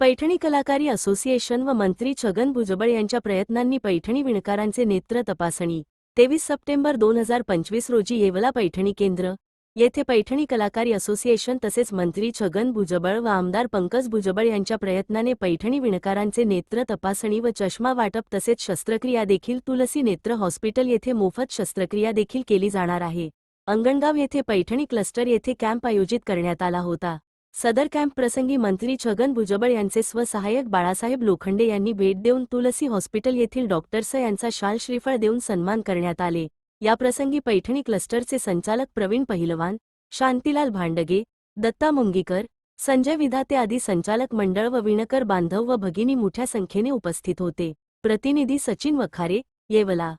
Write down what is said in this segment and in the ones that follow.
पैठणी कलाकारी असोसिएशन व मंत्री छगन भुजबळ यांच्या प्रयत्नांनी पैठणी विणकारांचे नेत्र तपासणी. तेवीस सप्टेंबर दोन हजार पंचवीस रोजी येवला पैठणी केंद्र. येथे पैठणी कलाकारी असोसिएशन तसेच मंत्री छगन भुजबळ व आमदार पंकज भुजबळ यांच्या प्रयत्नाने पैठणी विणकारांचे नेत्र तपासणी व चष्मा वाटप तसेच शस्त्रक्रिया देखील तुलसी नेत्र हॉस्पिटल येथे मोफत शस्त्रक्रिया देखील केली जाणार आहे. अंगणगाव येथे पैठणी क्लस्टर येथे कॅम्प आयोजित करण्यात आला होता. सदर कॅम्प प्रसंगी मंत्री छगन भुजबळ यांचे स्वसहाय्यक बाळासाहेब लोखंडे यांनी भेट देऊन तुलसी हॉस्पिटल येथील डॉक्टर्स यांचा शाल श्रीफळ देऊन सन्मान करण्यात आले. याप्रसंगी पैठणी क्लस्टरचे संचालक प्रवीण पहिलवान शांतीलाल भांडगे दत्ता मुंगीकर संजय विधाते आदी संचालक मंडळ व विणकर बांधव व भगिनी मोठ्या संख्येने उपस्थित होते. प्रतिनिधी सचिन वखारे येवला.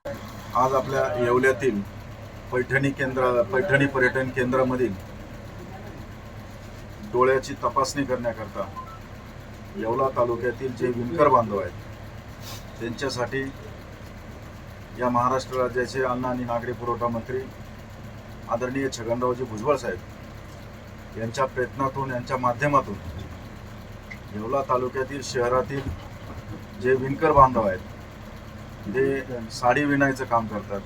आज आपल्या येवल्यातील पैठणी केंद्र पैठणी पर्यटन केंद्रामधील डोळ्याची तपासणी करण्याकरता येवला तालुक्यातील जे विणकर बांधव आहेत त्यांच्यासाठी या महाराष्ट्र राज्याचे अन्न आणि नागरी पुरवठा मंत्री आदरणीय छगनरावजी भुजबळ साहेब यांच्या प्रयत्नातून यांच्या माध्यमातून येवला तालुक्यातील शहरातील जे विणकर बांधव आहेत जे साडी विणायचं काम करतात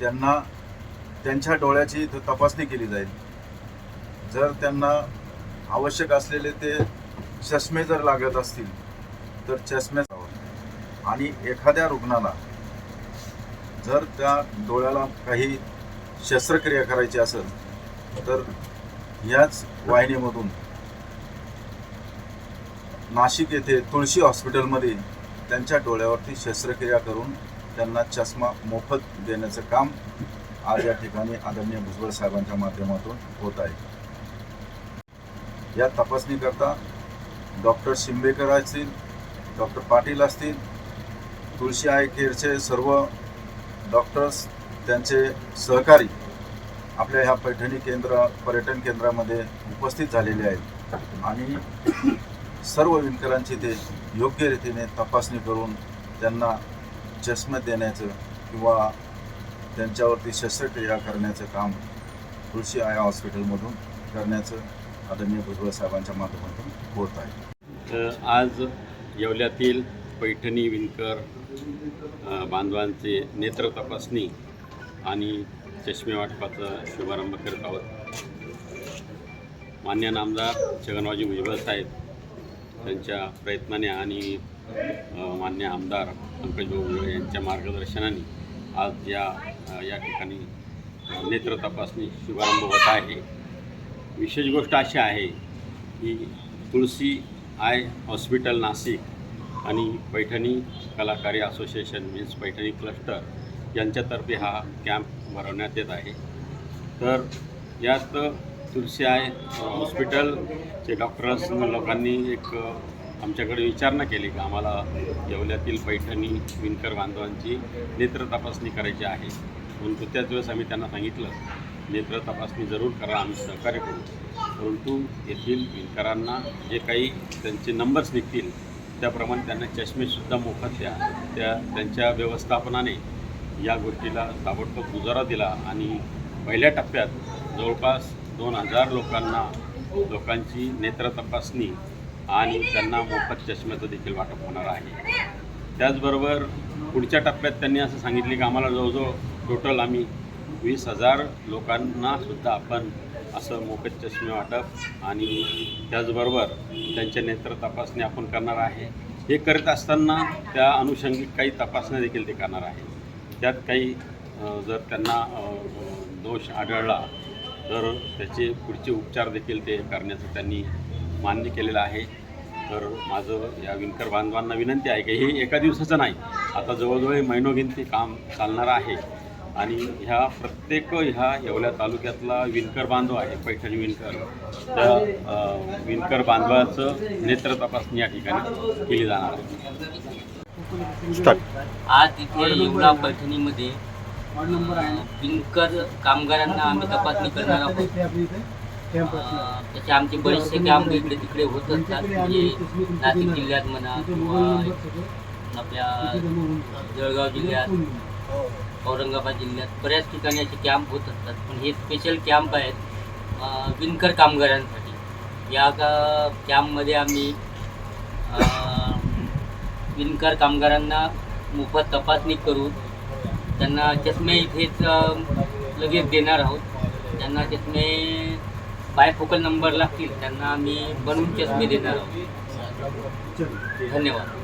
त्यांना त्यांच्या डोळ्याची तपासणी केली जाईल. जर त्यांना आवश्यक असलेले ते चष्मे जर लागत असतील तर चष्मे आणि एखाद्या रुग्णाला जर त्या डोळ्याला काही शस्त्रक्रिया करायची असेल तर याच वाहिनीमधून नाशिक येथे तुळशी हॉस्पिटलमध्ये त्यांच्या डोळ्यावरती शस्त्रक्रिया करून त्यांना चष्मा मोफत देण्याचं काम आज या ठिकाणी आदरणीय भुजबळ साहेबांच्या माध्यमातून होत आहे. या तपासणीकरता डॉक्टर शिंबेकर असतील डॉक्टर पाटील असतील तुळशी आय केअरचे सर्व डॉक्टर्स त्यांचे सहकारी आपल्या ह्या पैठणी केंद्र पर्यटन केंद्रामध्ये उपस्थित झालेले आहेत. आणि सर्व विणकरांची ते योग्य रीतीने तपासणी करून त्यांना चष्मे देण्याचं किंवा त्यांच्यावरती शस्त्रक्रिया करण्याचं काम तुळशी आय हॉस्पिटलमधून करण्याचं आदरणीय भुजबळ साहेबांच्या माध्यमातून होत आहे. तर आज येवल्यातील पैठणी विणकर बांधवांचे नेत्र तपासणी आणि चष्मे वाटपाचा शुभारंभ करत आहोत. मान्य नामदार छगनवाजी भुजबळ साहेब त्यांच्या प्रयत्नाने आणि मान्य आमदार पंकज भुजबळ यांच्या मार्गदर्शनाने आज या या ठिकाणी नेत्र तपासणी शुभारंभ होत आहे. विशेष गोष्ट अशी आहे की तुळसी आय हॉस्पिटल नाशिक आणि पैठणी कलाकारी असोसिएशन मीन्स पैठणी क्लस्टर यांच्यातर्फे हा कॅम्प भरवण्यात येत आहे. तर यात तुळशी आय हॉस्पिटलचे डॉक्टर्स लोकांनी एक आमच्याकडे विचारणा केली की आम्हाला येवल्यातील पैठणी विणकर बांधवांची नेत्र तपासणी करायची आहे. परंतु त्याच वेळेस आम्ही त्यांना सांगितलं नेत्र तपासणी जरूर करा आम्ही सहकार्य करू. परंतु येथील विणकरांना जे काही त्यांचे नंबर्स निघतील त्याप्रमाणे त्यांना चष्मेसुद्धा मोफत द्या. त्या त्यांच्या व्यवस्थापनाने या गोष्टीला ताबडतोब गुजारा दिला आणि पहिल्या टप्प्यात जवळपास दोन हजार लोकांना लोकांची नेत्र तपासणी आणि त्यांना मोफत चष्म्याचं देखील वाटप होणार आहे. त्याचबरोबर पुढच्या टप्प्यात त्यांनी असं सांगितले की आम्हाला जवळजवळ टोटल आम्ही वीस हजार लोकांना सुद्धा आपण असं मोफत चष्मे वाटप आणि त्याचबरोबर त्यांच्या नेत्र तपासणी आपण करणार आहे. हे करत असताना त्या अनुषंगिक काही तपासण्या देखील ते करणार आहे. त्यात काही जर त्यांना दोष आढळला तर त्याचे पुढचे उपचार देखील ते करण्याचं त्यांनी मान्य केलेलं आहे. तर माझं या विणकर बांधवांना विनंती आहे की हे एका दिवसाचं नाही. आता जवळजवळ महिनोगिनती काम चालणार आहे. आणि ह्या प्रत्येक ह्या येवल्या तालुक्यातला विणकर बांधव आहे पैठणी विणकर. त्या विणकर बांधवाचं नेत्र तपासणी या ठिकाणी केली जाणार आहे. आज इथे येवला पैठणीमध्ये विणकर कामगारांना आम्ही तपासणी करणार आहोत. त्याचे आमचे बरेचसे कॅम्प इकडे तिकडे होत असतात म्हणजे नाशिक जिल्ह्यात म्हणा किंवा आपल्या जळगाव जिल्ह्यात. औरंगाबाद जिल्ह्यात बऱ्याच ठिकाणी असे कॅम्प होत असतात. पण हे स्पेशल कॅम्प आहेत विणकर कामगारांसाठी. या का कॅम्पमध्ये आम्ही विणकर कामगारांना मोफत तपासणी करून त्यांना चष्मे इथेच लगेच देणार आहोत. त्यांना चष्मे बायफोकल नंबर लागतील त्यांना आम्ही बनवून चष्मे देणार आहोत. धन्यवाद.